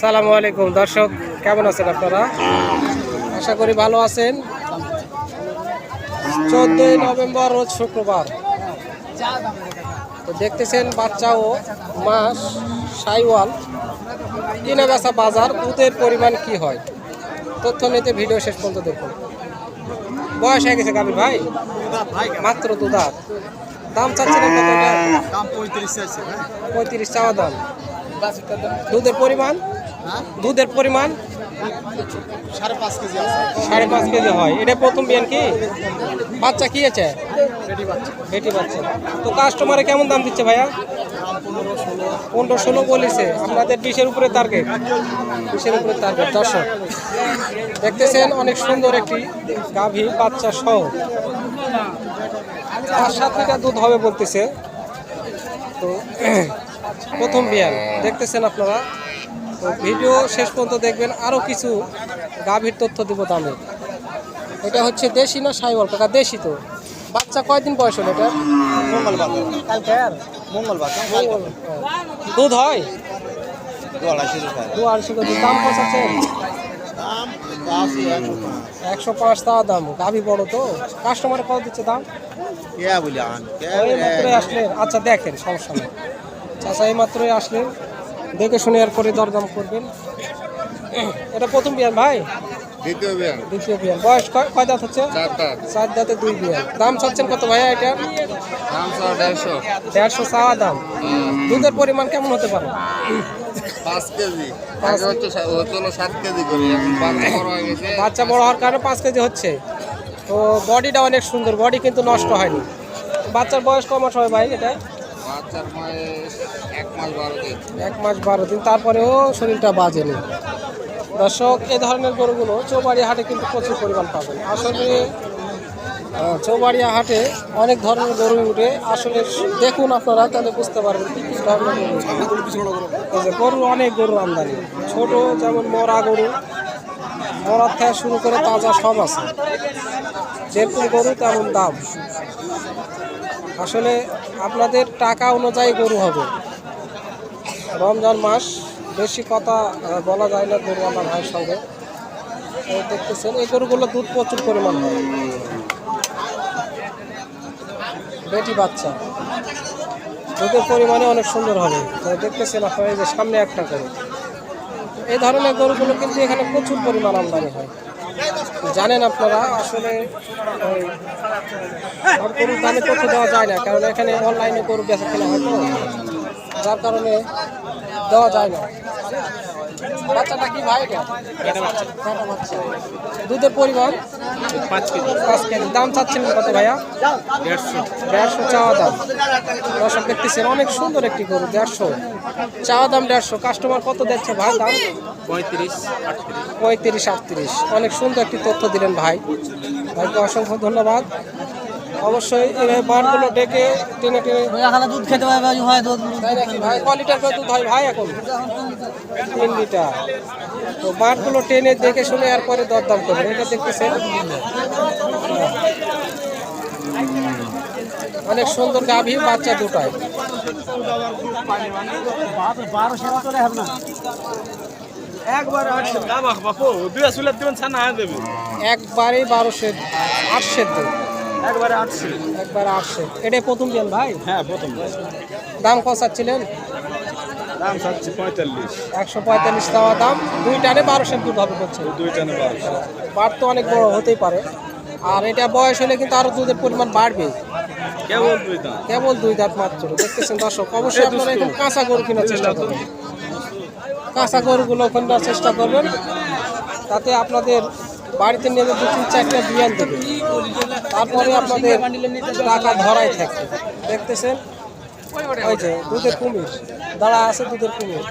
সালামু আলাইকুম দর্শক কেমন আছেন আপনারা? আশা করি ভালো আছেন। চোদ্দই নভেম্বর রোজ শুক্রবার। তো দেখতেছেন বাচ্চা ও মাস সাইওয়াল। কিনে বেচা বাজার দুধের পরিমাণ কি হয়? তথ্য নিতে ভিডিও শেষ পর্যন্ত দেখুন। বয়স হয়ে গেছে গাভীর ভাই? মাত্র দুধার। দাম? দাম পঁয়ত্রিশ পঁয়ত্রিশ চাওয়া দাম। দুধের পরিমাণ? দুধের পরিমাণ? সাড়ে পাঁচ কেজি সাড়ে পাঁচ কেজি হয়। এটা প্রথম বিয়ান কি? বাচ্চা কি আছে? বেটি বাচ্চা। তো কাস্টমারে কেমন দাম দিচ্ছে ভাইয়া? পনেরো ষোলো বলেছে। আপনাদের বিশের উপরে টার্গেট বিশের উপরে টার্গেট দর্শক দেখতেছেন অনেক সুন্দর একটি গাভী বাচ্চা সহ। তার সাত লিটার দুধ হবে বলতেছে। তো প্রথম বিয়ান। দেখতেছেন আপনারা? ভিডিও শেষ পর্যন্ত দেখবেন আরও কিছু গাভীর তথ্য দিব দামে। এটা হচ্ছে দেশি না সাইবল কাকা? দেশি তো। বাচ্চা কয়দিন বয়স হলো এটা? মঙ্গলবার কালকে আর মঙ্গলবার দুধ হয়? দু আড়াইশো কেজি। দাম একশো পাঁচ টাকা দাম। গাভি বড় তো। কাস্টমার কত দিচ্ছে দাম? আসলেন। আচ্ছা দেখেন সমস্যা নেই। চাচা এই মাত্রই আসলেন। দেখে শুনে আর পরে দরদাম করবেন। এটা প্রথম বিয়ান ভাই? দ্বিতীয় বিয়ান দ্বিতীয় বিয়ান বয়স কয় দাঁত হচ্ছে? চারটা চার দাঁতে দুই বিয়ান দাম চাচ্ছেন কত ভাইয়া এটা? দাম দেড়শো। দেড়শো চাওয়া দাম। দুধের পরিমাণ কেমন হতে পারে? পাঁচ কেজি। সাত কেজি করে বাচ্চা বড় হওয়ার কারণে পাঁচ কেজি হচ্ছে। তো বডিটা অনেক সুন্দর বডি কিন্তু নষ্ট হয়নি। বাচ্চার বয়স কম মাস হয় ভাই এটা? এক মাস বারো দিন। তারপরেও শরীরটা বাজেনি। দর্শক, এ ধরনের গরুগুলো চৌবাড়িয়া হাটে কিন্তু প্রচুর পরিমাণ পাবেন। আসলে চৌবাড়িয়া হাটে অনেক ধরনের গরু উঠে, আসলে দেখুন আপনারা, তাহলে বুঝতে পারবেন কি কি ধরনের গরু। গরু, অনেক গরু আমদানি। ছোট যেমন মরা গরু, মরার থেকে শুরু করে তাজা সব আছে। যেরকম গরু, তেমন দাম। আসলে আপনাদের টাকা অনুযায়ী গরু হবে। রমজান মাস, বেশি কথা বলা যায় না গরু আমার ভাইয়ের সঙ্গে। দেখতেছেন, এই গরুগুলো দুধ প্রচুর পরিমাণ হয়। বেটি বাচ্চা। দুধের পরিমাণে অনেক সুন্দর হবে। দেখতেছেন আপনারা যে সামনে একটা গরু। এই ধরনের গরুগুলো কিন্তু এখানে প্রচুর পরিমাণ আমদানি হয়। জানেন আপনারা, আসলে গরুর দামে তথ্য দেওয়া যায় না, কারণ এখানে অনলাইনে গরু বেচা কেনা হয় যার কারণে দেওয়া যায় না। বাচ্চাটা কি ভাই দুধের পরিমাণ? পাঁচ কেজি। পাঁচ কেজি। দাম চাচ্ছেন কত ভাইয়া? দেড়শো। দেড়শো চাওয়া দাম। দর্শক দেখতেছেন অনেক সুন্দর একটি গরু দেড়শো। চাওয়া দাম দেড়শো। কাস্টমার কত দিচ্ছে ভাই দাম? পঁয়ত্রিশ পঁয়ত্রিশ আটত্রিশ। অনেক সুন্দর একটি তথ্য দিলেন ভাই। ভাইকে অসংখ্য ধন্যবাদ। অবশ্যই এই বারগুলো ডেকে টেনে টেনে এখানে দুধ খেতে হয় দুধ। তাই নাকি? ভাই ক লিটার করে দুধ হয় ভাই এখন। তিন লিটার। তো বাঁটগুলো টেনে দেখে শুনে এরপরে দরদাম করবেন। এটা দেখতেছেন? অনেক সুন্দর গাভী বাচ্চা দুটায় দেবে। একবারে বারোশো আটশের দুধ একবারে আটশো। একবারে আটশো। এটাই প্রথম দিন ভাই? হ্যাঁ প্রথম দাম কষাচ্ছিলেন দাম চাচ্ছি পঁয়তাল্লিশ। একশো পঁয়তাল্লিশ দেওয়া দাম। দুই টানে বারোশো দুধ হবে বলছে। দুইটা নেই বারোশো। বাট তো অনেক বড় হতেই পারে। আর এটা বয়স হলে কিন্তু আরও দুধের পরিমাণ বাড়বে। কেমন দুই দাম কেবল দুই দাঁত মাত্র। দেখতেছেন দর্শক অবশ্যই আপনারা এখন কাঁচা গরু কেনার চেষ্টা করবেন। কাঁচা গরুগুলো কেনার চেষ্টা করবেন। তাতে আপনাদের বাড়িতে নিয়ে দু তিন চারটা বিয়ান দেবে। তারপরে আপনাদের টাকা ধরাই থাকবে দেখতেছেন? ওই যে দুধের কুমির। দাঁড়া আছে দুধের কুমির।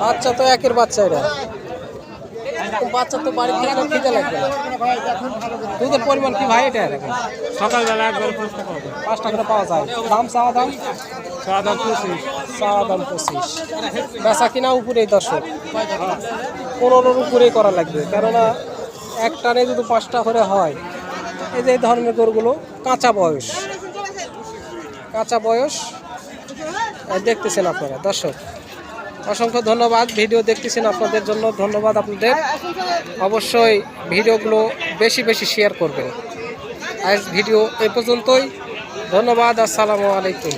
বাচ্চা তো একের বাচ্চা এরা। তো বাচ্চা তো বাড়ি থেকে খেতে লাগবে দুধের পরিমাণ কি ভাই এটা? সকালবেলা একবার পাঁচ টাকা হবে পাওয়া যায়। দাম চাওয়া দাম? চাওয়া দাম পঁচিশ। চাওয়া দাম পঁচিশ। বেচা কিনা উপরেই দর্শক। পনেরোর উপরেই করা লাগবে। কেননা এক টানে যদি পাঁচটা করে হয়, এই যে ধরনের গরুগুলো, কাঁচা বয়স। কাঁচা বয়স দেখতেছেন আপনারা, দর্শক। অসংখ্য ধন্যবাদ, ভিডিও দেখতেছেন আপনাদের জন্য, ধন্যবাদ আপনাদের। অবশ্যই ভিডিওগুলো বেশি বেশি শেয়ার করবেন। আজ ভিডিও এ পর্যন্তই, ধন্যবাদ, আসসালামু আলাইকুম।